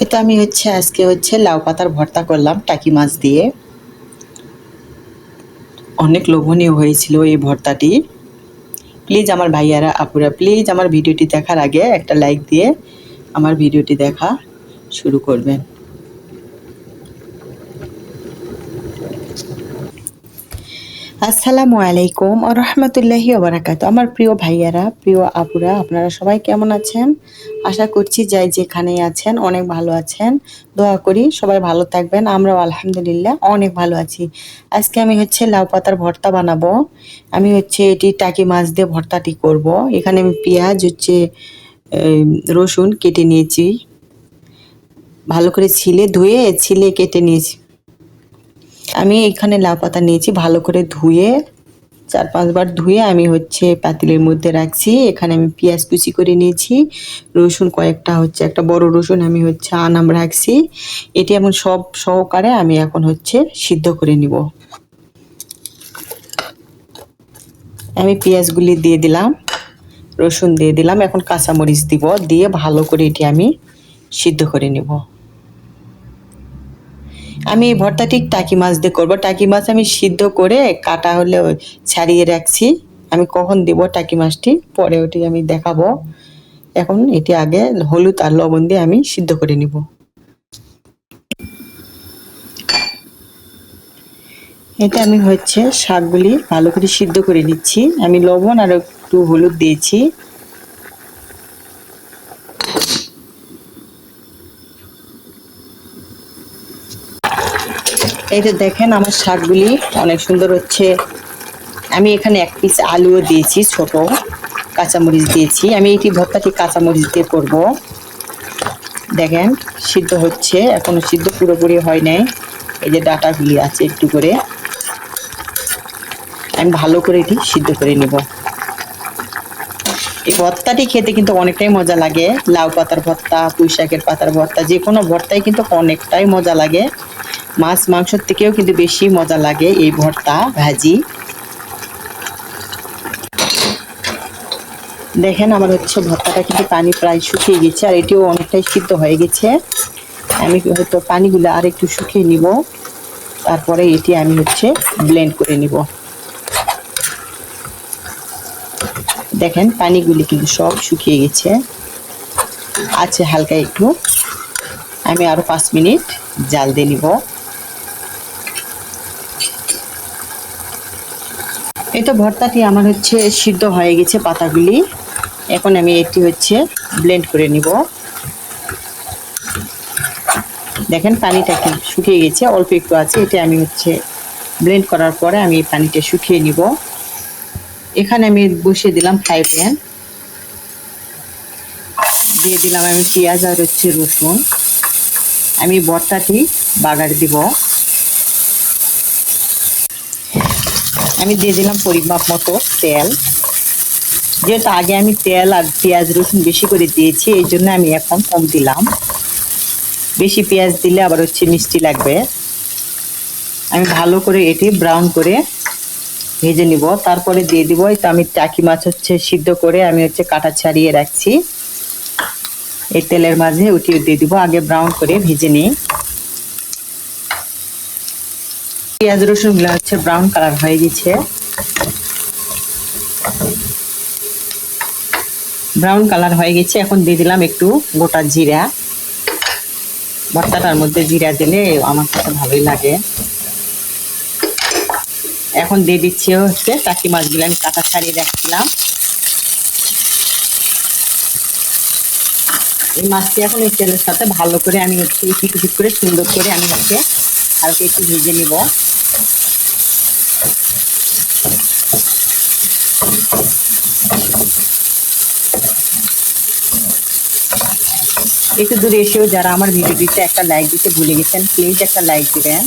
এটা আমি হচ্ছে আজকে হচ্ছে লাউ পাতার ভর্তা করলাম, টাকি মাছ দিয়ে। অনেক লোভনীয় হয়েছিল এই ভর্তাটি। প্লিজ আমার ভাইয়ারা, আপুরা, প্লিজ আমার ভিডিওটি দেখার আগে একটা লাইক দিয়ে আমার ভিডিওটি দেখা শুরু করবেন। আসসালামু আলাইকুম আ রহমতুল্লাহি ওবরাকাত আমার প্রিয় ভাইয়ারা, প্রিয় আপুরা, আপনারা সবাই কেমন আছেন? আশা করছি যাই যেখানেই আছেন, অনেক ভালো আছেন। দোয়া করি সবাই ভালো থাকবেন, আমরাও আলহামদুলিল্লাহ অনেক ভালো আছি। আজকে আমি হচ্ছে লাউ পাতার ভর্তা বানাবো। আমি হচ্ছে এটি টাকি মাছ দিয়ে ভর্তাটি করব। এখানে আমি পেঁয়াজ, হচ্ছে রসুন কেটে নিয়েছি। ভালো করে ছিলে, ধুয়ে ছিলে কেটে নিয়েছি। আমি এখানে লাউ পাতা নিয়েছি, ভালো করে ধুয়ে, চার পাঁচবার ধুয়ে আমি হচ্ছে পাতিলের মধ্যে রাখছি। এখানে আমি পেঁয়াজ কুচি করে নিয়েছি, রসুন কয়েকটা হচ্ছে, একটা বড় রসুন আমি হচ্ছে আনাম রাখছি। এটি এমন সব সহকারে আমি এখন হচ্ছে সিদ্ধ করে নিব। আমি পেঁয়াজগুলি দিয়ে দিলাম, রসুন দিয়ে দিলাম, এখন কাঁচামরিচ দিব, দিয়ে ভালো করে এটি আমি সিদ্ধ করে নেব। আমি এই ভর্তা ঠিক টাকি মাছ দিয়ে করব। টাকি মাছ আমি সিদ্ধ করে কাটা হলে ছাড়িয়ে রাখছি। আমি কখন দেব টাকি মাছটি? পরে ওটি আমি দেখাবো। এখন এটি আগে হলুদ আর লবণ দিয়ে আমি সিদ্ধ করে নিব। এটা আমি হচ্ছে শাকগুলি ভালো করে সিদ্ধ করে নিচ্ছি। আমি লবণ আর একটু হলুদ দিয়েছি। এই যে দেখেন আমার শাকগুলি অনেক সুন্দর হচ্ছে। আমি এখানে এক পিস আলুও দিয়েছি, ছোট কাঁচামরিচ দিয়েছি। আমি এটি ভর্তাটি কাঁচামরিচ দিয়ে করব। দেখেন, সিদ্ধ হচ্ছে, এখনও সিদ্ধ পুরোপুরি হয় নাই। এই যে ডাটাগুলি আছে একটু করে। আমি ভালো করে এটি সিদ্ধ করে নেব। এই ভর্তাটি খেতে কিন্তু অনেকটাই মজা লাগে। লাউ পাতার ভর্তা পুঁই শাকের পাতার ভর্তা যে কোনো ভর্তাই কিন্তু অনেকটাই মজা লাগে। মাছ মাংসর থেকেও কিন্তু বেশি মজা লাগে এই ভর্তা, ভাজি। দেখেন আমার হচ্ছে ভর্তাটা কিন্তু পানি প্রায় শুকিয়ে গেছে, আর এটিও অনেকটাই সিদ্ধ হয়ে গেছে। আমি হয়তো পানিগুলো আর একটু শুকিয়ে নিব, তারপরে এটি আমি হচ্ছে ব্লেন্ড করে নিব। দেখেন পানিগুলি কিন্তু সব শুকিয়ে গেছে। আছে হালকা একটু, আমি আরও পাঁচ মিনিট জাল দিয়ে নিব। এই তো ভর্তাটি আমার হচ্ছে সিদ্ধ হয়ে গেছে পাতাগুলি। এখন আমি এটি হচ্ছে ব্লেন্ড করে নিব। দেখেন পানিটা কি শুকিয়ে গেছে, অল্প একটু আছে। এটা আমি হচ্ছে ব্লেন্ড করার পরে আমি এই পানিটা শুকিয়ে নিব। এখানে আমি বসিয়ে দিলাম ফ্রাই প্যান দিয়ে দিলাম আমি পেঁয়াজ আর হচ্ছে রসুন। আমি ভর্তাটি বাগার দিব। আমি দিয়ে দিলাম পরিমাপ মতো তেল। যেহেতু আগে আমি তেল আর পেঁয়াজ, রসুন বেশি করে দিয়েছি, এই জন্য আমি এখন কম দিলাম। বেশি পেঁয়াজ দিলে আবার হচ্ছে মিষ্টি লাগবে। আমি ভালো করে এটি ব্রাউন করে ভেজে নিব। তারপরে দিয়ে দিব তো আমি টাকি মাছ হচ্ছে সিদ্ধ করে আমি হচ্ছে কাটা ছাড়িয়ে রাখছি। এই তেলের মাঝে উঠিয়ে দিয়ে দিব, আগে ব্রাউন করে ভেজে নিই। পেঁয়াজ রসুনগুলো হচ্ছে ব্রাউন কালার হয়ে গেছে। ব্রাউন কালার হয়ে গেছে, এখন দিয়ে দিলাম একটু গোটা জিরা। ভর্তাটার মধ্যে জিরা দিলে আমার কাছে ভালোই লাগে। এখন দিয়ে দিচ্ছি হচ্ছে টাকি মাছগুলো, আমি কাটা ছাড়িয়ে রাখছিলাম। এই মাছটি এখন এই তেলের সাথে ভালো করে আমি হচ্ছে পিট করে সুন্দর করে আমি হচ্ছে হালকা একটু ভেজে নিব। একটু দূরে এসেও যারা আমার ভিডিওটিতে একটা লাইক দিতে ভুলে গেছেন প্লিজ একটা লাইক দিবেন।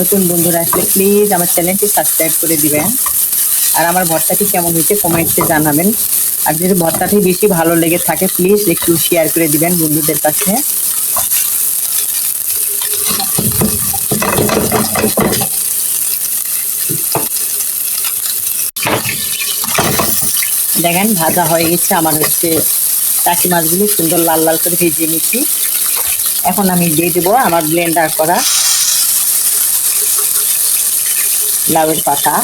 নতুন বন্ধুরা আসলে প্লিজ আমার চ্যানেলটি সাবস্ক্রাইব করে দিবেন। আর আমার ভর্তাটি কেমন হয়েছে কমেন্টে জানাবেন। আর যদি ভর্তাটি বেশি ভালো লেগে থাকে প্লিজ একটু শেয়ার করে দিবেন বন্ধুদের কাছে। দেখেন, ভাজা হয়ে গেছে, আমার হচ্ছে টাকি মাছগুলো সুন্দর লাল লাল করে ভেজে নিচ্ছি। এখন আমি দিয়ে দেবো আমার ব্লেন্ডার করা লাউয়ের পাতা।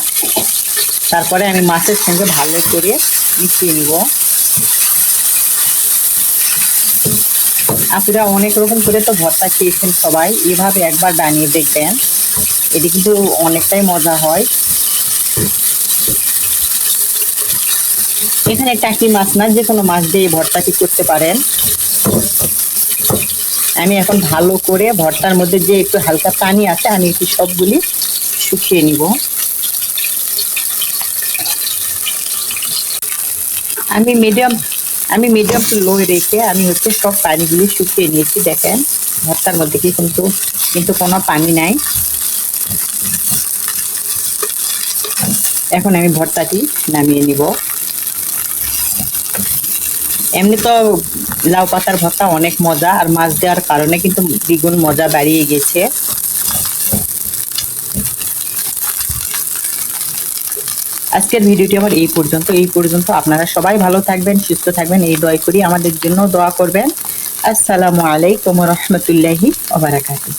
তারপরে আমি মাছের সঙ্গে ভালো করে মিশিয়ে নিব। আপনারা অনেক রকম করে তো ভর্তা খেয়েছেন সবাই, এভাবে একবার বানিয়ে দেখবেন। এটি কিন্তু অনেকটাই মজা হয়। এখানে টাকি মাছ না, যে কোনো মাছ দিয়ে ভর্তাটি করতে পারেন। আমি এখন ভালো করে ভর্তার মধ্যে যে একটু হালকা পানি আছে, আমি একটু সবগুলি শুকিয়ে নিব। আমি মিডিয়াম আমি মিডিয়াম টু লো রেখে আমি হচ্ছে সব পানিগুলি শুকিয়ে নিয়েছি, দেখেন। ভর্তার মধ্যে কি কিন্তু কিন্তু কোনো পানি নাই। এখন আমি ভর্তাটি নামিয়ে নিব। এমনি তো লাউ পাতার ভর্তা অনেক মজা, আর মাছ দেওয়ার কারণে কিন্তু দ্বিগুণ মজা বাড়িয়ে গেছে। আজকের ভিডিওটি আমার এই পর্যন্ত এই পর্যন্ত। আপনারা সবাই ভালো থাকবেন, সুস্থ থাকবেন, এই দয় করি আমাদের জন্য দোয়া করবেন। আসসালামু আলাইকুম রহমতুল্লাহি ওবারাকাতুহ